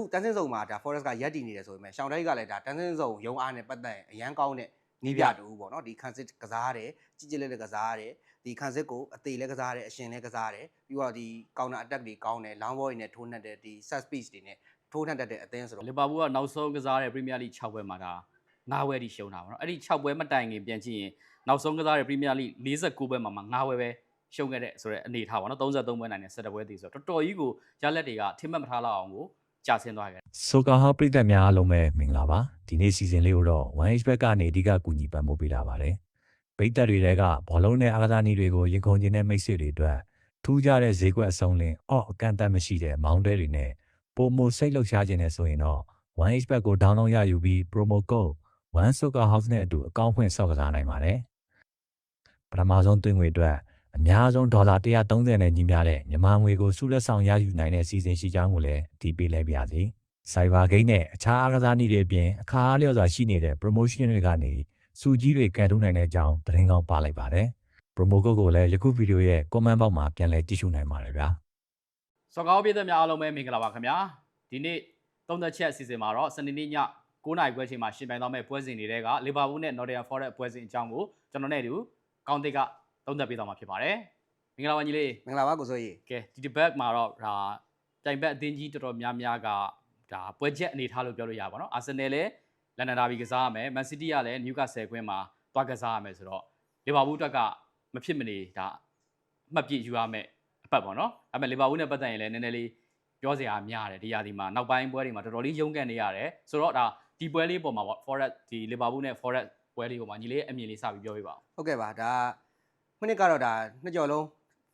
အခုတန်းစင်းစုံမှာဒါ forest ကရက်တည်နေတယ်ဆိုပေမဲ့ရှောင်းတိုင်းကလည်းဒါတန်းစင်းစုံရုံအားနဲ့ပတ်သက်ရင်အရန်ကောင်းတဲ့နီးပြတူပေါ့နော်ဒီခန်းစစ်ကစားရတယ်ကြီးကြီးလေးလေးကစားရတယ်ဒီခန်းစစ်ကိုအသေးလည်းကစားရတယ်အရှင်လည်းကစားရတယ်ပြီးတော့ဒီ counter attack တွေကောင်းတယ် long ball တွေနဲ့ထိုးနှက်တယ်ဒီ set speed တွေနဲ့ထိုးနှက်တတ်တဲ့အသင်းဆိုတော့လီဗာပူးကနောက်ဆုံးကစားတဲ့ပရီးမီးယားလိ6ပွဲမှာဒါ9ပွဲထိရှုံးတာပေါ့နော်အဲ့ဒီ6ပွဲမတိုင်ခင်ပြန်ကြည့်ရင်နောက်ဆုံးကစားတဲ့ပရီးမီးယားလိ49ပွဲမှာမှာ9ပွဲပဲရှုံးခဲ့တဲ့ဆိုတော့အနေထားပါနော်33ပွဲနိုင်တဲ့17ပွဲတည်ဆိုတော့တော်တော်ကြီးကိုရလက်တွေကထင်မှတ်မထားလောက်အောင်ကို ကြာဆင်းသွားခဲ့တယ်ဆိုကာဟာပရိသတ်များအားလုံးပဲမင်္ဂလာပါဒီနေ့စီစဉ်လေးကိုတော့ 1H ဘက်ကနေအဓိကကူညီပံ့ပိုးပေးလာပါတယ်ပရိသတ်တွေကဘောလုံးနဲ့အားကစားနည်းတွေကိုရင်ခုန်ခြင်းနဲ့မိတ်ဆွေတွေအတွက်ထူးခြားတဲ့ဈေးကွက်အစုံလင်အော့အကန့်အသတ်မရှိတဲ့မောင်းတဲတွေနဲ့ပုံမစိတ်လှုပ်ရှားခြင်းနဲ့ဆိုရင်တော့ 1H ဘက်ကို download ရယူပြီး promo code 1sokahouse နဲ့အတူအကောင့်ဖွင့်ဆောက်ကစားနိုင်ပါတယ်ပထမဆုံးသွင်းငွေအတွက် အများဆုံးဒေါ်လာ130နဲ့ညီမျှတဲ့မြန်မာငွေကိုစုလက်ဆောင်ရယူနိုင်တဲ့စီစဉ်ရှိကြောင်းကိုလည်းအတည်ပြုလိုက်ပါရစေ။ Cyber Game နဲ့အခြားအားကစားနည်းတွေအပြင်အခါအားလျော်စွာရှိနေတဲ့ promotion တွေကနေစူကြီးတွေကန်ထုတ်နိုင်တဲ့အကြောင်းသတင်းကောင်းပါလိုက်ပါတယ်။ promo code ကိုလည်းယခုဗီဒီယိုရဲ့ comment box မှာပြန်လည်ကြည့်ရှုနိုင်ပါတယ်ဗျာစော်ကားပြည်သက်များအားလုံးပဲမင်္ဂလာပါခင်ဗျာဒီနေ့သုံးသက်ချက်အစီအစဉ်မှာတော့စနေနေ့ည9နာရီခွဲချိန်မှာရှင်ပြိုင်သွားမယ့်ပွဲစဉ်တွေကလီဗာပူးနဲ့ Nottingham Forest ပွဲစဉ်အကြောင်းကိုကျွန်တော်နဲ့အတူကောင်းတစ်က သုံးသက်ပေးသွားမှာဖြစ်ပါတယ်မင်္ဂလာပါညီလေးမင်္ဂလာပါကိုစိုးရီကဲဒီ debate မှာတော့ဒါတိုင်ဘက်အသင်းကြီးတော်တော်များများကဒါပွဲချက်အနေထားလို့ပြောလို့ရပါတော့အာဆင်နယ်လည်းလန်ဒန်ဒါဘီကစားရမယ်မန်စီးတီးကလည်းနယူကာဆယ်ကွင်းမှာတွားကစားရမယ်ဆိုတော့လီဗာပူးအတွက်ကမဖြစ်မနေဒါအမှတ်ပြည့်ယူရမယ်အပတ်ပေါ့နော်အဲ့မဲ့လီဗာပူးနဲ့ပတ်သက်ရင်လည်းနည်းနည်းလေးပြောစရာများတယ်ဒီရာဒီမှာနောက်ပိုင်းပွဲတွေမှာတော်တော်လေးရုန်းကန်နေရတယ်ဆိုတော့ဒါဒီပွဲလေးပေါ်မှာပေါ့ Forest ဒီလီဗာပူးနဲ့ Forest ပွဲလေးပေါ်မှာညီလေးအမြင်လေးစပြီးပြောပြပါဦးဟုတ်ကဲ့ပါဒါ မိနစ်ကတော့ဒါနှစ်ကြော်လုံး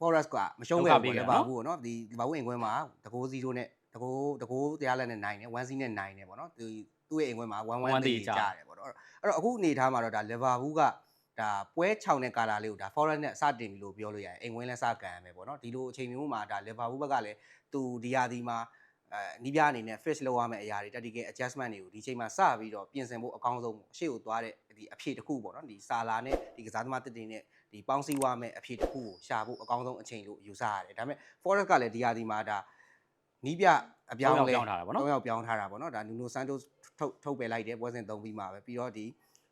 forest ကမရှုံးခဲ့ဒုက္ခပေးဘူးခဲ့လေတာပါနော်ဘူးပေါ့နော်ဒီဒီပါဘူးအိမ်ခွင်းမှာတကိုး0နဲ့တကိုးတကိုးတရားလက်နဲ့နိုင်တယ်1 c နဲ့နိုင်တယ်ပေါ့နော်ဒီသူ့ရဲ့အိမ်ခွင်းမှာ1 1 1-1တေးကြတယ်ပေါ့နော်အဲ့တော့အခုအနေထားမှာတော့ဒါ liverpool ကဒါပွဲ6နဲ့ကာလာလေးကိုဒါ forest နဲ့စတင်ပြီလို့ပြောလို့ရတယ်အိမ်ခွင်းလဲစကန်ရမယ်ပေါ့နော်ဒီလိုအချိန်မျိုးမှာဒါ liverpool ဘက်ကလည်းသူဒီယာဒီမှာအဲနီးပြအနေနဲ့ fish လောက်ရမယ့်အရာတွေ tactical adjustment တွေကိုဒီချိန်မှာစပြီးတော့ပြင်ဆင်ဖို့အကောင်းဆုံးပေါ့အရှိကိုသွားတဲ့ဒီအဖြေတစ်ခုပေါ့နော်ဒီစာလာနဲ့ဒီကစားသမားတစ်တင်နဲ့ ဒီပေါင်းစည်းဝါမဲ့အဖြေတစ်ခုကိုရှာဖို့အကောင်းဆုံးအချိန်လို့ယူဆရတယ်ဒါပေမဲ့ forest ကလည်းဒီယာဒီမှာဒါနီးပြအပြောင်းလဲပြောင်းထားတာပေါ့နော်၃ယောက်ပြောင်းထားတာပေါ့နော်ဒါနူနိုဆန်တိုစ်ထုတ်ထုတ်ပယ်လိုက်တယ်ပွဲစဉ်၃ပြီးမှာပဲပြီးတော့ဒီ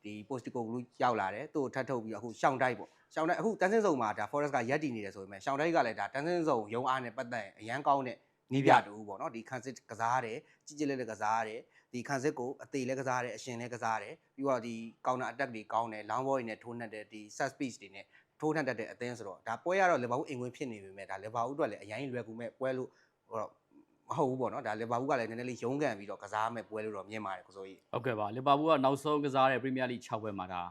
ဒီ postico blue ရောက်လာတယ်သူ့ကိုထပ်ထုတ်ပြီးတော့အခုရှောင်းတိုက်ပေါ့ရှောင်းတိုက်အခုတန်းစင်းစုံမှာဒါ forest ကရက်တည်နေတယ်ဆိုပေမဲ့ရှောင်းတိုက်ကလည်းဒါတန်းစင်းစုံရုံအားနဲ့ပတ်သက်ရင်အရန်ကောင်းတဲ့ နီးပြတူပေါ့နော်ဒီခန်းစစ်ကစားရတယ်ကြီးကြီးလေးလေးကစားရတယ်ဒီခန်းစစ်ကိုအသေးလည်းကစားရတယ်အရှင်လည်းကစားရတယ်ပြီးတော့ဒီ counter attack တွေကောင်းတယ် long ball တွေနဲ့ထိုးနှက်တယ်ဒီ set speed တွေနဲ့ထိုးနှက်တတ်တဲ့အသင်းဆိုတော့ဒါပွဲကတော့ Liverpool အိမ်ဝင်ဖြစ်နေပေမဲ့ဒါ Liverpool အတွက်လည်းအရင်လွယ်ကူမဲ့ပွဲလို့တော့မဟုတ်ဘူးပေါ့နော်ဒါ Liverpool ကလည်းနည်းနည်းလေးရုန်းကန်ပြီးတော့ကစားမဲ့ပွဲလို့တော့မြင်ပါတယ်ကိုစိုးကြီးဟုတ်ကဲ့ပါလီဗာပူးကနောက်ဆုံးကစားတဲ့ပရီးမီးယားလိ6ပွဲမှာဒါ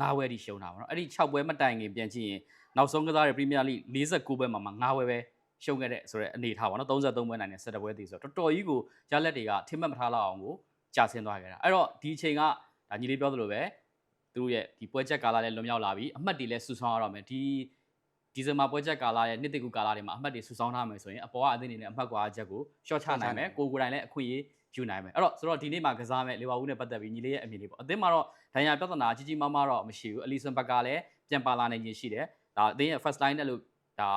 9ပွဲထိရှုံးတာပေါ့နော်အဲ့ဒီ6ပွဲမတိုင်ခင်ပြန်ကြည့်ရင်နောက်ဆုံးကစားတဲ့ပရီးမီးယားလိ49ပွဲမှာမှာ9ပွဲပဲ ရှုံးခဲ့တဲ့ဆိုတော့အနေထားပေါ့နော်33ပွဲနိုင်တဲ့17ပွဲတည်ဆိုတော့တော်တော်ကြီးကိုရလက်တွေကထင်မှတ်မထားလောက်အောင်ကိုကြာဆင်းသွားခဲ့တာအဲ့တော့ဒီအချိန်ကဒါညီလေးပြောသလိုပဲသူတို့ရဲ့ဒီပွဲချက်ကာလလည်းလွန်မြောက်လာပြီအမှတ်တွေလည်းဆူဆောင်းရတော့မယ်ဒီဒီဇင်ဘာပွဲချက်ကာလရဲ့နှစ်တကူကာလတွေမှာအမှတ်တွေဆူဆောင်းထားမယ်ဆိုရင်အပေါ်ကအသင်းတွေနဲ့အမှတ်ကွာချက်ကိုရှော့ချနိုင်မယ်ကိုကိုယ်တိုင်လည်းအခွင့်အရေးယူနိုင်မယ်အဲ့တော့ဆိုတော့ဒီနေ့မှာကစားမဲ့လီဗာပူးနဲ့ပတ်သက်ပြီးညီလေးရဲ့အမြင်လေးပေါ့အသင်းမှာတော့ဒဏ်ရာပြဿနာကြီးကြီးမားမားတော့မရှိဘူးအလီဆန်ဘက်ကလည်းပြန်ပါလာနိုင်ခြင်းရှိတယ်ဒါအသင်းရဲ့ first line နဲ့လို့ဒါ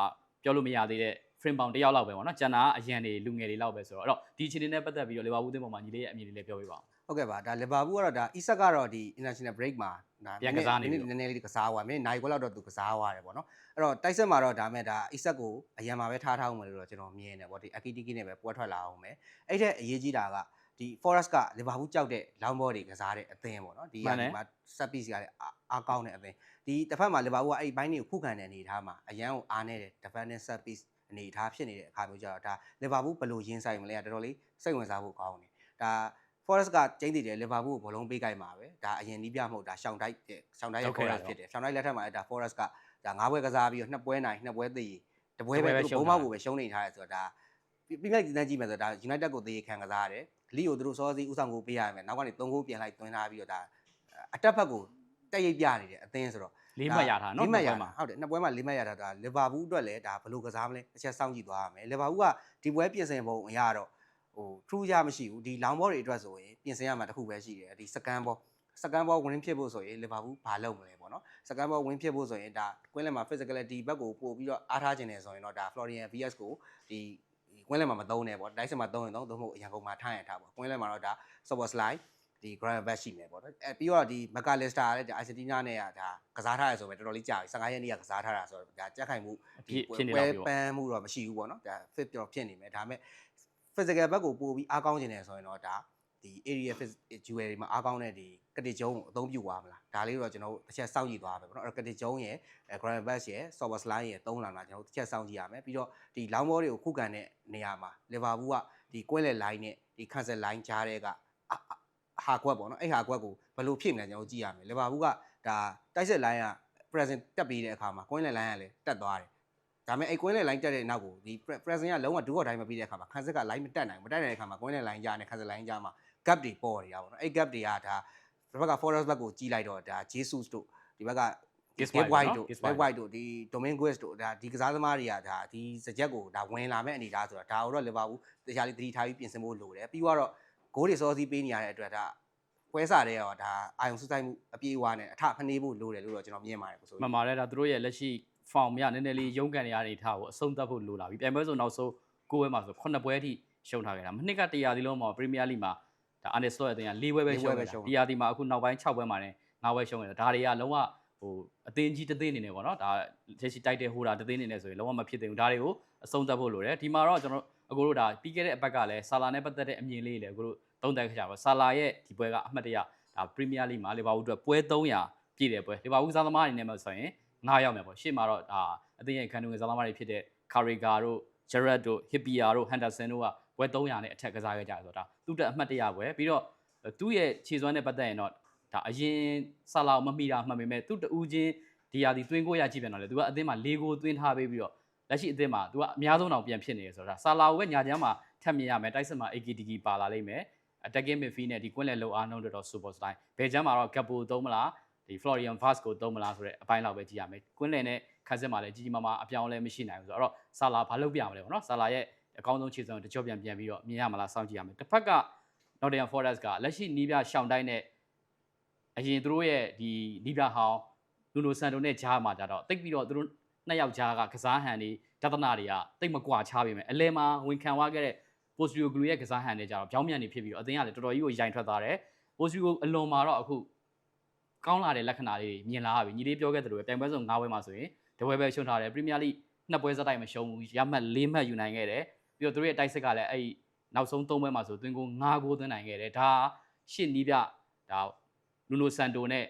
ပြောလို့မရသေးတဲ့ frame bound တစ်ယောက်လောက်ပဲပေါ့နော်ကျန်တာကအရန်တွေလူငယ်တွေလောက်ပဲဆိုတော့အဲ့တော့ဒီအခြေအနေနဲ့ပတ်သက်ပြီးတော့လီဗာပူးအသင်းပေါ်မှာညီလေးရဲ့အမြင်လေးလည်းပြောပြပါဦးဟုတ်ကဲ့ပါဒါ Liverpool ကတော့ဒါ Isak ကတော့ဒီ international break မှာဒါပြန်ကစားနေပြီနည်းနည်းလေးကစားသွားမယ်နိုင်ခွက်လောက်တော့သူကစားသွားတယ်ပေါ့နော်အဲ့တော့တိုက်ဆက်မှာတော့ဒါမဲ့ဒါ Isak ကိုအရန်မှာပဲထားထားအောင်မယ်လို့တော့ကျွန်တော်မြင်နေတယ်ပေါ့ဒီ Akitiki နဲ့ပဲပွဲထွက်လာအောင်မယ်အဲ့တဲ့အရေးကြီးတာကဒီ Forest က Liverpool ကြောက်တဲ့ long ball တွေကစားတဲ့အသင်းပေါ့နော်ဒီမှန်တယ်ဒီမှာ set piece ကလည်းအားအားကောင်းတဲ့အသင်းဒီတစ်ဖက်မှာ Liverpool ကအဲ့ဒီဘိုင်းတွေကိုခုခံတဲ့အနေအထားမှာအရန်ကိုအားနေတဲ့ defending set piece အနေအထားဖြစ်နေတဲ့အခါမျိုးကြတော့ဒါ Liverpool ဘယ်လိုရင်းဆိုင်မလဲကတော်တော်လေးစိတ်ဝင်စားဖို့ကောင်းတယ်ဒါ Forest ကကျင်းတည်တယ် Liverpool ကိုဘောလုံးပေးကြိုက်မှာပဲဒါအရင်နီးပြမဟုတ်ဒါရှောင်းတိုက်တဲ့ရှောင်းတိုက်ရဲ့ Forest ဖြစ်တယ်ရှောင်းတိုက်လက်ထက်မှာလည်းဒါ Forest ကဒါ၅ပွဲကစားပြီးတော့နှစ်ပွဲနိုင်နှစ်ပွဲသေးတပွဲပဲသူဘုံမောက်ကိုပဲရှုံးနေထားတယ်ဆိုတော့ဒါပြလိုက်တန်းကြည့်မယ်ဆိုတော့ဒါ United ကိုသေးခံကစားရတယ်လီကိုသူတို့စောစီးဥဆောင်ကိုပေးရမယ်နောက်ကနေ၃ဂိုးပြန်လိုက်သွင်းထားပြီးတော့ဒါအတက်ဘက်ကိုတက်ရိပ်ပြနေတယ်အသင်းဆိုတော့ လေးမှတ်ရထားနော်လေးမှတ်ရမှာတာဟုတ်တယ်နှစ်ပွဲမှာလေးမှတ်ရတာဒါလီဗာပူးအတွက်လည်းဒါဘယ်လိုကစားမလဲတစ်ချက်စောင့်ကြည့်သွားရမယ်လီဗာပူးကဒီပွဲပြင်ဆင်ပုံအရတော့ဟိုထူးခြားမရှိဘူးဒီလောင်ဘောတွေအတွက်ဆိုရင်ပြင်ဆင်ရမှာတစ်ခုပဲရှိတယ်ဒီစကန်ဘောစကန်ဘောဝင်ဖြစ်ဖို့ဆိုရင်လီဗာပူးဘာလုပ်မလဲပေါ့နော်စကန်ဘောဝင်ဖြစ်ဖို့ဆိုရင်ဒါကွင်းလယ်မှာ physicality ဘက်ကိုပို့ပြီးတော့အားထားခြင်းတယ်ဆိုရင်တော့ဒါ Florian VS ကိုဒီကွင်းလဲမှာမသုံးနဲ့ပေါ့တိုက်စစ်မှာသုံးရင်သုံးသို့မဟုတ်အရန်ကုန်မှာထားရင်ထားပေါ့ကွင်းလဲမှာတော့ဒါ support slide ဒီ grand back ရှိမယ်ပေါ့နော်အဲပြီးတော့ဒီ McAllister လည်းဒါ Argentina နဲ့ကဒါကစားထားရဆိုပဲတော်တော်လေးကြာပြီ15ရက်နေ့ကကစားထားတာဆိုတော့ဒါကြက်ခိုင်မှုဖြစ်ဖြစ်နေတော့ပြီပေါ့ပန်းမှုတော့မရှိဘူးပေါ့နော်ဒါ fit တော့ဖြစ်နေမယ်ဒါပေမဲ့ physical ဘက်ကိုပို့ပြီးအားကောင်းနေတယ်ဆိုရင်တော့ဒါဒီ area jewelry မှာအားကောင်းတဲ့ဒီကတိကျုံကိုအသုံးပြုသွားမလားဒါလေးတော့ကျွန်တော်တို့တစ်ချက်စောင့်ကြည့်သွားမယ်ပေါ့နော်အဲ့တော့ကတိကျုံရဲ့ grand back ရဲ့ soft slide ရဲ့သုံးလာမှာကျွန်တော်တို့တစ်ချက်စောင့်ကြည့်ရမယ်ပြီးတော့ဒီ long ball တွေကိုခုခံတဲ့နေရာမှာ liverpool ကဒီကွဲလေ line နဲ့ဒီ cancel line ကြားတဲ့က ဟာကွက်ပေါ့နော်အဲ့ဟာကွက်ကိုဘယ်လိုဖြစ်မလဲကျွန်တော်တို့ကြည့်ရမယ် liverpool ကဒါတိုက်စစ် line က present တက်ပြီးတဲ့အခါမှာကွင်းလေ line ကလည်းတက်သွားတယ်ဒါပေမဲ့အဲ့ကွင်းလေ line တက်တဲ့နောက်ကိုဒီ present ကလုံးဝဒူးော့တိုင်းမပြီးတဲ့အခါမှာခန်းစစ်က line မတက်နိုင်ဘူးမတက်နိုင်တဲ့အခါမှာကွင်းလေ line ကြားနဲ့ခန်းစစ် line ကြားမှာ gap တွေပေါ်နေတာပေါ့နော်အဲ့ gap တွေကဒါဒီဘက်က forest ဘက်ကိုကြီးလိုက်တော့ဒါ Jesus တို့ဒီဘက်က Gibbs Gibbs White White နော်တို့ Gibbs Gibbs White White တို့ဒီ Dominguez တို့ဒါဒီကစားသမားတွေကဒါဒီစကြက်ကိုဒါဝင်လာမဲ့အနေအထားဆိုတော့ဒါတော့ Liverpool တခြားလေးသတိထားပြီးပြင်ဆင်ဖို့လိုတယ်ပြီးတော့ ဂိုးတွေစောစီးပေးနေရတဲ့အတွက်ဒါပွဲစားတဲ့ရောဒါအာယုံစစိုက်မှုအပြေးအဝါနဲ့အထဖနေဖို့လိုတယ်လို့တော့ကျွန်တော်မြင်ပါတယ်ကိုဆိုမှန်ပါတယ်ဒါသူတို့ရဲ့လက်ရှိ form ရနည်းနည်းလေးရုန်းကန်နေရတဲ့ထားကိုအဆုံးသတ်ဖို့လိုလာပြီပြန်ပွဲဆိုနောက်ဆုံးကိုယ်ပွဲမှာဆို9ပွဲအထိရှုံးထားခဲ့တာမနှစ်ကတရားဒီလုံးမှာ Premier League မှာဒါ Arne Slot ရဲ့တင်က4ပွဲပဲရှုံးခဲ့တာတရားဒီမှာအခုနောက်ပိုင်း6ပွဲမှာလည်း9ပွဲရှုံးခဲ့တာဒါတွေကလုံးဝဟိုအသင်းကြီးတစ်သင်းအနေနဲ့ပေါ့နော်ဒါလက်ရှိတိုက်တဲ့ဟိုတာတစ်သင်းအနေနဲ့ဆိုရင်လုံးဝမဖြစ်သေးဘူးဒါတွေကိုအဆုံးသတ်ဖို့လိုတယ်ဒီမှာတော့ကျွန်တော်အကိုတို့ဒါပြီးခဲ့တဲ့အပတ်ကလည်းဆာလာနဲ့ပတ်သက်တဲ့အမြင်လေးတွေလည်းအကိုတို့ သုံးသပ်ခဲ့ကြပါဆာလာရဲ့ဒီပွဲကအမှတ်တရဒါ Premier League မှာလီဗာပူးအတွက်ပွဲ300ပြည့်တဲ့ပွဲလီဗာပူးစားသမားအနေနဲ့မှဆိုရင်9ရောက်မယ်ပေါ့ရှေ့မှာတော့ဒါအသင်းရဲ့ခံတူငယ်စားသမားတွေဖြစ်တဲ့ Carragher တို့ Gerrard တို့ Hippier တို့ Henderson တို့ကပွဲ300နဲ့အထက်ကစားခဲ့ကြတယ်ဆိုတော့ဒါသူ့တက်အမှတ်တရပွဲပြီးတော့သူ့ရဲ့ခြေစွမ်းနဲ့ပတ်သက်ရင်တော့ဒါအရင်ဆာလာကိုမမိတာမှတ်ပေမဲ့သူ့တူးချင်းဒီယာဒီသွင်းကိုရကြည့်ပြန်တော့လေသူကအသင်းမှာ၄ကိုသွင်းထားပေးပြီးတော့လက်ရှိအသင်းမှာသူကအများဆုံးတောင်ပြန်ဖြစ်နေတယ်ဆိုတော့ဒါဆာလာကိုပဲညာချမ်းမှာထပ်မြင်ရမယ်တိုက်စစ်မှာ AKTK ပါလာလိမ့်မယ် attacking midfield နဲ့ဒီကွင်းလယ်လုံအားနှုန်းတွေတော့ super style ဘယ်ချမ်းမှာတော့ Gapo သုံးမလားဒီ Florian Vaz ကိုသုံးမလားဆိုတဲ့အပိုင်းလောက်ပဲကြည့်ရမယ်ကွင်းလယ်နဲ့ခန်းစစ်မှာလည်းကြီးကြီးမားမားအပြောင်းအလဲမရှိနိုင်ဘူးဆိုတော့ဆာလာဘာလုပ်ပြမလဲပေါ့နော်ဆာလာရဲ့အကောင်းဆုံးခြေစွမ်းတကြော့ပြန်ပြန်ပြီးတော့မြင်ရမလားစောင့်ကြည့်ရမယ်တစ်ဖက်က Nottingham Forest ကလက်ရှိနီးပြရှောင်းတိုင်းနဲ့အရင်သူတို့ရဲ့ဒီနီးပြဟောင်းလူနိုဆန်တိုနဲ့ဂျားမှာကြတော့တိတ်ပြီးတော့သူတို့နှစ်ယောက်ဂျားကကစားဟန်တွေဒသနာတွေကတိတ်မကွာချပေမဲ့အလဲမှာဝင်ခံသွားခဲ့တဲ့ Postrio Glue ရဲ့ကစားဟန်တွေကြတော့ပြောင်းပြန်နေဖြစ်ပြီးတော့အသင်းကလည်းတော်တော်ကြီးကိုရိုင်ထွက်သွားတယ် Postrio အလွန်မှာတော့အခုကောင်းလာတဲ့လက္ခဏာလေးတွေမြင်လာရပြီညီလေးပြောခဲ့သလိုပဲပြိုင်ပွဲစုံ9ပွဲမှာဆိုရင်တပွဲပဲရှုံးထားတယ် Premier League နှစ်ပွဲစတိုက်မရှုံးဘူးရမှတ်၄မှတ်ယူနိုင်ခဲ့တယ်ပြီးတော့သူတို့ရဲ့တိုက်စစ်ကလည်းအဲ့နောက်ဆုံး၃ပွဲမှာဆိုသွင်းကို9ဂိုးသွင်းနိုင်ခဲ့တယ်ဒါရှစ်နီးပြဒါလူနိုဆန်တိုနဲ့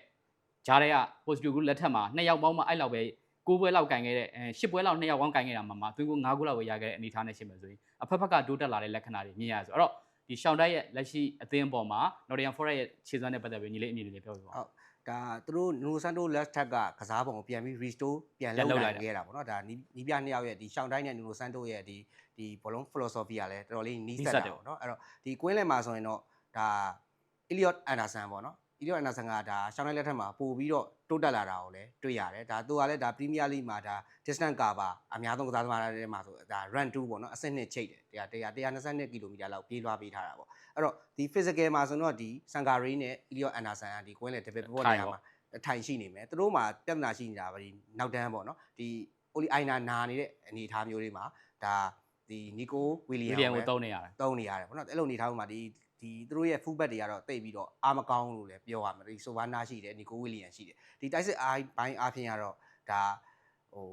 ဂျားရဲက Postrio Glue လက်ထက်မှာနှစ်ယောက်ပေါင်းမှအဲ့လောက်ပဲ 9ပွဲလောက်ကင်ခဲ့တဲ့အဲ10ပွဲလောက်နှစ်ယောက်ပေါင်းကင်ခဲ့တာမှာမှာသွင်းကို9ဂိုးလောက်ပဲရခဲ့တဲ့အနေအထားနဲ့ရှင်းမယ်ဆိုရင်အဖက်ဖက်ကတိုးတက်လာတဲ့လက္ခဏာတွေမြင်ရဆိုအဲ့တော့ဒီရှောင်းတိုက်ရဲ့လက်ရှိအသင်းပေါ်မှာ Nottingham Forest ရဲ့ခြေစွမ်းနဲ့ပတ်သက်ပြီးညီလေးအမြင်လေးပြောပြပါဦးဟုတ်ဒါသူတို့နူဆန်တိုလက်ထက်ကကစားပုံကိုပြန်ပြီး restore ပြန်ပြန်လုပ်လုပ်နိုလိုက်င်တာခဲ့တာပေါ့နော်ဒါနီးနီးပြနှစ်ယောက်ရဲ့ဒီရှောင်းတိုင်းနဲ့နူဆန်တိုရဲ့ဒီဒီဘောလုံး philosophy ကလည်းတော်တော်လေးနီးစပ်တာပေါ့နော်အဲ့တော့ဒီကွင်းလယ်မှာဆိုရင်တော့ဒါ Elliot Anderson ပေါ့နော် Elliot Anderson ကဒါရှောင်းတိုင်းလက်ထက်မှာပို့ပြီးတော့တိုးတက်လာတာကိုလည်းတွေ့ရတယ်ဒါသူကလည်းဒါ Premier League မှာဒါ distance cover အများဆုံးကစားသမားတွေထဲမှာဆိုဒါ run 2ပေါ့နော်အဆင့်နှစ်ချိတ်တယ်100 122ကီလိုမီတာလောက်ပြေးလွှားပေးထားတာပေါ့အဲ့တော့ဒီ physical မှာဆိုတော့ဒီ Sangare နဲ့ Elliot Anderson ကဒီကွင်းလယ် debit ပေါ်နေရာမှာထိုင်ရှိနေမယ်သူတို့မှာပြဿနာရှိနေတာပါဒီနောက်တန်းပေါ့နော်ဒီအိုလီအိုင်နာနာနေတဲ့အနေအထားမျိုးလေးမှာဒါဒီနီကိုဝီလီဝီယံလီယံကိုကိုတုံးနေရတယ်တုံးနေရတယ်ပေါ့နော်အဲ့လိုအနေအထားမျိုးမှာဒီ ဒီသူတို့ရဲ့ full back တွေကတော့တိတ်ပြီးတော့အားမကောင်းလို့လည်းပြောရမှာဒီဆိုဗာနာရှိတယ်နီကိုဝီလီယံရှိတယ်ဒီတိုက်စစ်အားဘိုင်းအားဖြင့်ကတော့ဒါဟို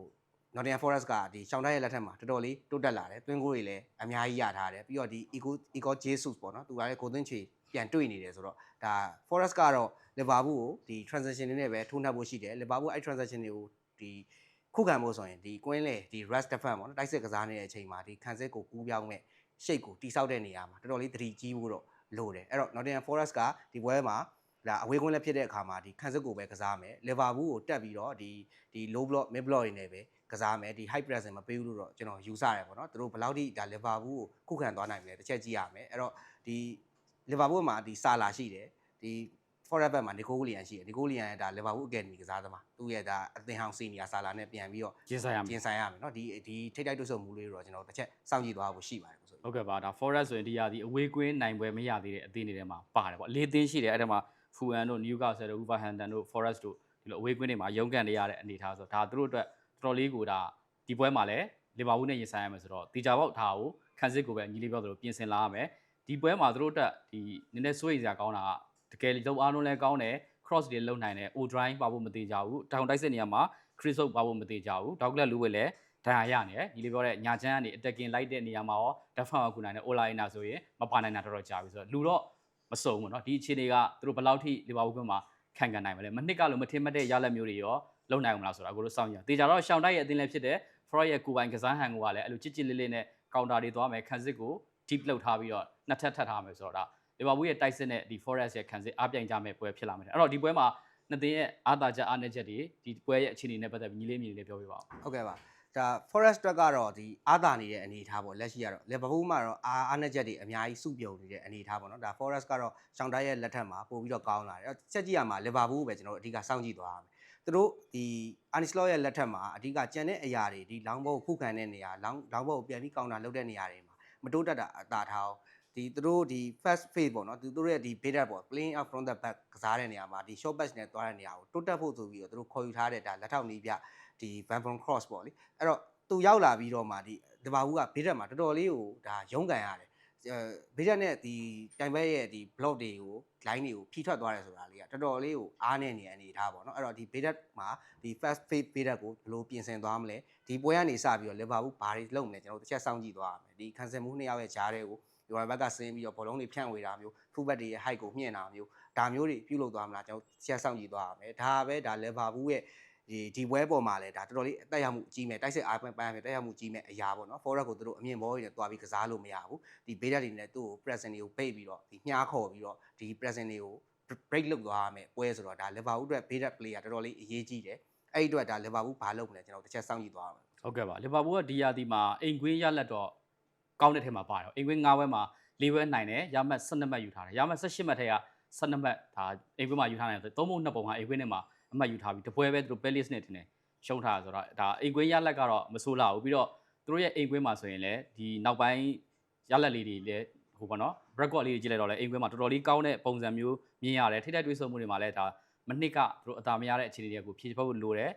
Nottingham Forest ကဒီရှောင်းတိုက်ရဲ့လက်ထက်မှာတော်တော်လေးတိုးတက်လာတယ်တွင်းကိုတွေလည်းအများကြီးရထားတယ်ပြီးတော့ဒီ Eco Eco Jesus ပေါ့နော်သူကလည်းကိုသွင်းချေပြန်တွေ့နေတယ်ဆိုတော့ဒါ Forest ကတော့ Liverpool ကိုဒီ transaction တွေနဲ့ပဲထိုးနှက်ဖို့ရှိတယ် Liverpool အဲ့ transaction တွေကိုဒီခုခံဖို့ဆိုရင်ဒီကွင်းလေဒီ rest defense ပေါ့နော်တိုက်စစ်ကစားနေတဲ့အချိန်မှာဒီခံစစ်ကိုကူးပြောင်းမဲ့ရှိတ်ကိုတိဆောက်တဲ့နေရာမှာတော်တော်လေးသတိကြီးဖို့တော့ လိုတယ်အဲ့တော့ Nottingham Forest ကဒီပွဲမှာဒါအဝေးကွင်းလည်းဖြစ်တဲ့အခါမှာဒီခံစစ်ကိုပဲကစားမယ် Liverpool ကိုတက်ပြီးတော့ဒီဒီ low block mid block တွေနဲ့ပဲကစားမယ်ဒီ high pressing မပေးဘူးလို့တော့ကျွန်တော်ယူဆရတယ်ပေါ့နော်သူတို့ဘယ်လောက်ထိဒါ Liverpool ကိုခုခံသွားနိုင်မလဲတစ်ချက်ကြည့်ရမယ်အဲ့တော့ဒီ Liverpool မှာဒီစာလာရှိတယ်ဒီ forever ဘက်မှာနီကိုလီယန်ရှိတယ်နီကိုလီယန်ရဲ့ဒါ Liverpool Academy ကစားသမားသူ့ရဲ့ဒါအသင်းဟောင်းစီနီယာဆာလာနဲ့ပြန်ပြီးတော့ ကျင်းဆိုင်ရမယ် ပြင်ဆိုင်ရမယ်เนาะဒီဒီထိတ်တိုက်တွတ်ဆုံမှုလေးတွေတော့ကျွန်တော်တစ်ချက်စောင့်ကြည့်သွားဖို့ရှိပါတယ်ကိုဆို ဟုတ်ကဲ့ပါဒါ Forest ဆိုရင်ဒီရာဒီအဝေးကွင်းနိုင်ပွဲမရသေးတဲ့အသင်းတွေထဲမှာပါတယ်ပေါ့လေးသင်းရှိတယ်အဲ့ဒါမှာ Fulham တို့ Newcastle တို့ Wolverhampton တို့ Forest တို့ဒီလိုအဝေးကွင်းတွေမှာရုန်းကန်နေရတဲ့အနေအထားဆိုတော့ဒါသူတို့အတွက်တော်တော်လေးကိုဒါဒီပွဲမှာလည်း Liverpool နဲ့ရင်ဆိုင်ရမယ်ဆိုတော့တီချာပေါက်ထားကို ခံစစ်ကိုပဲညီလေးပြောသလိုပြင်ဆင်လာရမယ်ဒီပွဲမှာသူတို့တက်ဒီနည်းနည်းစိုးရိမ်စရာကောင်းတာက တကယ်လုံးအားလုံးလည်းကောင်းတယ် cross တွေလုံနိုင်တယ် o drive ပါဖို့မသေးကြဘူးတောင်တိုက်စစ်နေရာမှာ chris hope ပါဖို့မသေးကြဘူးဒေါက်ကလက်လူဝဲလည်းဒဏ်ရာရနေတယ်ညီလေးပြောတဲ့ညာချမ်းကနေ attacking လိုက်တဲ့နေရာမှာရော defense ကူနိုင်တဲ့ Olaina ဆိုရင်မပါနိုင်တာတော်တော်ကြာပြီဆိုတော့လူတော့မစုံဘူးเนาะဒီအခြေအနေကသူတို့ဘယ်လောက်ထိလီဗာပူးဘက်မှာခံကန်နိုင်မလဲမနှစ်ကလိုမထင်မှတ်တဲ့ရလက်မျိုးတွေရောလုံနိုင်အောင်မလားဆိုတာကိုတို့စောင့်ကြည့်တေချာတော့ရှောင်းတိုက်ရဲ့အသင်းလည်းဖြစ်တဲ့ Freud ရဲ့ကိုပိုင်ကစားဟန်ကလည်းအဲ့လိုချစ်ချစ်လေးလေးနဲ့ကောင်တာတွေသွားမယ်ခံစစ်ကို deep လောက်ထားပြီးတော့နှစ်ထပ်ထပ်ထားမယ်ဆိုတော့ဒါ လီဗာပူးရဲ့တိုက်စစ်နဲ့ဒီ Forest ရဲ့ခံစစ်အပြိုင်ကြမဲ့ပွဲဖြစ်လာမယ်အဲ့တော့ဒီပွဲမှာနှစ်သင်းရဲ့အားသာချက်အားနည်းချက်တွေဒီပွဲရဲ့အခြေအနေနဲ့ပတ်သက်ပြီးညီလေးမြည်လေးပြောပြပါဦးဟုတ်ကဲ့ပါဒါ forest အတွက်ကတော့ဒီအာသာနေတဲ့အနေအထားပေါ့လက်ရှိကတော့ liverpool မှာတော့အာအားနည်းချက်တွေအများကြီးစုပြုံနေတဲ့အနေအထားပေါ့နော်ဒါ forest ကတော့ရှောင်းတိုက်ရဲ့လက်ထက်မှာပို့ပြီးတော့ကောင်းလာတယ်အဲ့တော့ချက်ကြည့်ရမှာ liverpool ပဲကျွန်တော်တို့အဓိကစောင့်ကြည့်သွားရမယ်သူတို့ဒီ Arne Slot ရဲ့လက်ထက်မှာအဓိကကြံတဲ့အရာတွေဒီ long ball ကိုခုခံတဲ့နေရာ long long ball ကိုပြန်ပြီး counter လုပ်တဲ့နေရာတွေမှာမတိုးတက်တာအသာထားအောင် ဒီသူတို့ဒီ first phase ပေါ့နော်သူတို့ရဲ့ဒီ beta ပေါ့ playing out from the back ကစားတဲ့နေရာမှာဒီ short pass နဲ့သွားတဲ့နေရာကိုတိုးတက်ဖို့ဆိုပြီးတော့သူတို့ခေါ်ယူထားတဲ့ဒါလက်ထောက်နီးပြဒီ Van Von Cross ပေါ့လေအဲ့တော့သူရောက်လာပြီးတော့မှဒီဒီဘာဘူးက beta မှာတော်တော်လေးကိုဒါရုန်းကန်ရတယ်အဲဘေးရက်နဲ့ဒီတိုင်ဘက်ရဲ့ဒီ block တွေကို line တွေကိုဖိထွက်သွားတယ်ဆိုတာလေးကတော်တော်လေးကိုအားနေနေအနေထားပေါ့နော်အဲ့တော့ဒီ beta မှာဒီ first phase beta ကိုဘယ်လိုပြင်ဆင်သွားမလဲဒီပွဲကနေစပြီးတော့ Liverpool ဘာတွေလုပ်မလဲကျွန်တော်တို့တစ်ချက်စောင့်ကြည့်သွားရမယ်ဒီခံစင်မှုနှစ်ယောက်ရဲ့ဂျားတွေကို ဒီဝိုင်ဘက်ကဆင်းပြီးတော့ဘောလုံးတွေဖြန့်ဝေတာမျိုး full back တွေရဲ့ height ကိုမြင့်တာမျိုးဒါမျိုးတွေပြုလုပ်သွားမလားကျွန်တော်တစ်ချက်စောင့်ကြည့်သွားရမယ်ဒါပဲဒါ Liverpool ရဲ့ဒီဒီပွဲပေါ်မှာလဲဒါတော်တော်လေးတက်ရောက်မှုကြီးမယ်တိုက်စစ်အားပန်းပန်းမယ်တက်ရောက်မှုကြီးမယ်အရာပေါ့နော် forward ကိုသူတို့အမြင့်ဘောတွေနဲ့တွားပြီးကစားလို့မရဘူးဒီ beta တွေနဲ့သူ့ကို present တွေကိုပိတ်ပြီးတော့ဒီမြားခေါ်ပြီးတော့ဒီ present တွေကို break လုပ်သွားရမယ်ပွဲဆိုတော့ဒါ Liverpool အတွက် beta player တော်တော်လေးအရေးကြီးတယ်အဲ့ဒီအတွက်ဒါ Liverpool ဘာလုပ်မလဲကျွန်တော်တစ်ချက်စောင့်ကြည့်သွားရမယ်ဟုတ်ကဲ့ပါလီဗာပူးကဒီယာဒီမှာအိမ်ကွင်းရလက်တော့ ကောင်းတဲ့ထဲမှာပါတယ်အိမ်ကွင်း9ဘက်မှာ၄ဘက်နိုင်တယ်ရမှတ်12မှတ်ယူထားတယ်ရမှတ်18မှတ်ထဲက12မှတ်ဒါအိမ်ကွင်းမှာယူထားတယ်ဆိုသုံးပုံနှစ်ပုံကအိမ်ကွင်းထဲမှာအမှတ်ယူထားပြီးတပွဲပဲသူတို့ Palace နဲ့တင်တယ်ရှုံးထားတာဆိုတော့ဒါအိမ်ကွင်းရလက်ကတော့မဆိုးလာဘူးပြီးတော့သူတို့ရဲ့အိမ်ကွင်းမှာဆိုရင်လည်းဒီနောက်ပိုင်းရလက်လေးတွေလည်းဟိုပေါ့နော် record လေးတွေကြည့်လိုက်တော့လည်းအိမ်ကွင်းမှာတော်တော်လေးကောင်းတဲ့ပုံစံမျိုးမြင်ရတယ်ထိတိုက်တွေးဆုံမှုတွေမှာလည်းဒါမနစ်ကသူတို့အသာမရတဲ့အခြေအနေတွေကိုဖြည့်ဖို့လိုတယ်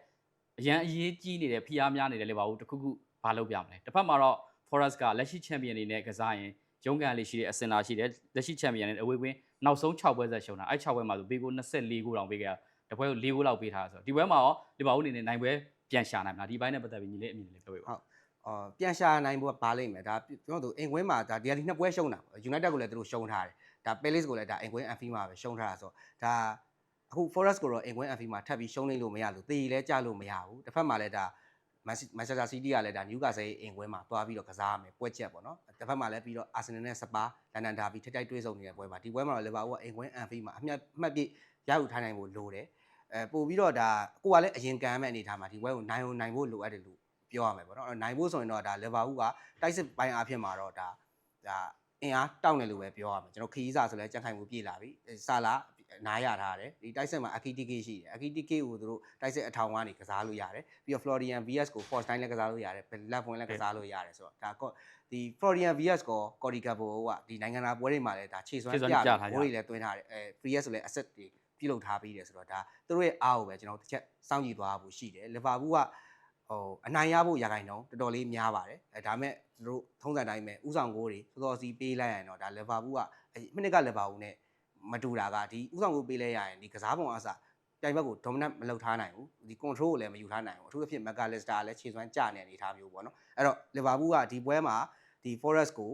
အရန်အရေးကြီးနေတဲ့ဖိအားများနေတယ်လေပါဘူးတခုခုဘာလုပ်ပြမလဲတစ်ဖက်မှာတော့ Forest ကလက်ရှိချန်ပီယံတွေနဲ့ကစားရင်ရုန်းကန်လေးရှိတဲ့အစင်လာရှိတယ်လက်ရှိချန်ပီယံတွေအဝေးကွင်းနောက်ဆုံး6ပွဲဆက်ရှုံးတာအဲ့6ပွဲမှာဆိုဘေကို24ဂိုးတောင်ပေးခဲ့တာတပွဲကို4ဂိုးလောက်ပေးထားတာဆိုတော့ဒီပွဲမှာရောလီဗာပူးအနေနဲ့နိုင်ပွဲပြန်ရှာနိုင်မလားဒီပိုင်းနဲ့ပတ်သက်ပြီးညီလေးအမြင်လေးပြောပြပါဟုတ်အော်ပြန်ရှာနိုင်ဖို့ပါလိမ့်မယ်ဒါကျွန်တော်တို့အိမ်ကွင်းမှာဒါဒီဟာဒီနှစ်ပွဲရှုံးတာပေါ့ United ကိုလည်းသူတို့ရှုံးထားတယ်ဒါ Palace ကိုလည်းဒါအိမ်ကွင်း Anfield မှာပဲရှုံးထားတာဆိုတော့ဒါအခု Forest ကိုတော့အိမ်ကွင်း Anfield မှာထပ်ပြီးရှုံးနေလို့မရလို့တေးလည်းကြလို့မရဘူးတစ်ဖက်မှာလည်းဒါ Manchester City ကလည်းဒါ Newcastle ရဲ့အိမ်ကွင်းမှာတွားပြီးတော့ကစားရမယ်ပွဲချက်ပေါ့နော်တစ်ဖက်မှာလည်းပြီးတော့ Arsenal နဲ့ Spurs လန်ဒန်ဒါဘီထိတိုက်တွေးဆုံနေတဲ့ပွဲမှာဒီပွဲမှာတော့ Liverpool ကအိမ်ကွင်း Anfield မှာအမှတ်အမှတ်ပြည့်ရယူထားနိုင်ဖို့လိုတယ်အဲပို့ပြီးတော့ဒါကိုကလည်းအရင်ကမ်းမဲ့အနေထားမှာဒီပွဲကိုနိုင်အောင်နိုင်ဖို့လိုအပ်တယ်လို့ပြောရမယ်ပေါ့နော်အဲ့တော့နိုင်ဖို့ဆိုရင်တော့ဒါ level ကတိုက်စစ်ပိုင်းအားဖြင့်မှာတော့ဒါဒါအင်အားတောင်းတယ်လို့ပဲပြောရမယ်ကျွန်တော်ခီးစာဆိုလဲကြက်ခိုင်မှုပြေးလာပြီစာလာ နားရထားတယ်ဒီတိုက်စစ်မှာ AKTK ရှိတယ် AKTK ကိုသူတို့တိုက်စစ်အထောင်ကနေကစားလို့ရတယ်ပြီးတော့ Florian VS ကို Force တိုင်းလည်းကစားလို့ရတယ် Left Wing လည်းကစားလို့ရတယ်ဆိုတော့ဒါကောဒီ Florian VS ကို Cody Gabo ကဒီနိုင်ငံသားပွဲတွေမှာလည်းဒါခြေစွမ်းပြတယ်ပွဲတွေလည်းတွင်းထားတယ်အဲ PS ဆိုလည်း asset တွေပြုလုပ်ထားပြီးတယ်ဆိုတော့ဒါသူတို့ရဲ့အားကိုပဲကျွန်တော်တစ်ချက်စောင့်ကြည့်သွားဖို့ရှိတယ် Liverpool ကဟိုအနိုင်ရဖို့ရာခိုင်နှုန်းတော်တော်လေးများပါတယ်အဲဒါမဲ့သူတို့ထုံးစံတိုင်းပဲဥဆောင်ကိုတွေစောစောစီးပေးလိုက်ရင်တော့ဒါ Liverpool ကမိနစ်က Liverpool နဲ့ မတူတာကဒီဥဆောင်ကိုပေးလိုက်ရရင်ဒီကစားပုံအစားပြိုင်ဘက်ကို dominant မလုပ်ထားနိုင်ဘူးဒီ control ကိုလည်းမယူထားနိုင်ဘူးအထူးသဖြင့် McAllister လည်းခြေစွမ်းကျနေအနေထားမျိုးပေါ့နော်အဲ့တော့ Liverpool ကဒီပွဲမှာဒီ Forest ကို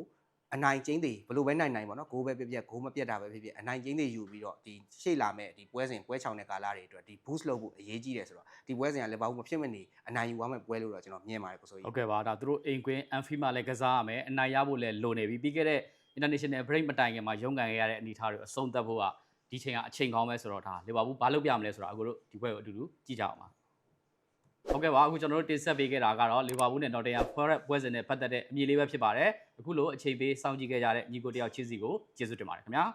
အနိုင်ကျင်းတွေဘယ်လိုပဲနိုင်နိုင်ပေါ့နော်ဂိုးပဲပြက်ပြက်ဂိုးမပြက်တာပဲဖြစ်ဖြစ်အနိုင်ကျင်းတွေယူပြီးတော့ဒီရှေ့လာမဲ့ဒီပွဲစဉ်ပွဲချောင်းတဲ့ကာလတွေအတွက်ဒီ boost လုပ်ဖို့အရေးကြီးတယ်ဆိုတော့ဒီပွဲစဉ်က Liverpool မဖြစ်မနေအနိုင်ယူသွားမဲ့ပွဲလို့တော့ကျွန်တော်မြင်ပါတယ်ကိုဆိုကြီးဟုတ်ကဲ့ပါဒါသူတို့အိမ်ကွင်း Anfield မှာလည်းကစားရမယ်အနိုင်ရဖို့လည်းလိုနေပြီပြီးခဲ့တဲ့ international break မတိုင်ခင်မှာရုန်းကန်ခဲ့ရတဲ့အနေအထားတွေအဆုံးသတ်ဖို့ကဒီချိန်ကအချိန်ကောင်းပဲဆိုတော့ဒါလီဗာပူးဘာလုပ်ပြမလဲဆိုတော့အခုတို့ဒီဘက်ကိုအတူတူကြည့်ကြအောင်ပါဟုတ်ကဲ့ပါအခုကျွန်တော်တို့တင်ဆက်ပေးခဲ့တာကတော့လီဗာပူးနဲ့ Nottingham Forest ပွဲစဉ်နဲ့ပတ်သက်တဲ့အမြင်လေးပဲဖြစ်ပါတယ်အခုလိုအချိန်ပေးစောင့်ကြည့်ခဲ့ကြတဲ့ညီကိုတယောက်ချင်းစီကိုကျေးဇူးတင်ပါတယ်ခင်ဗျာ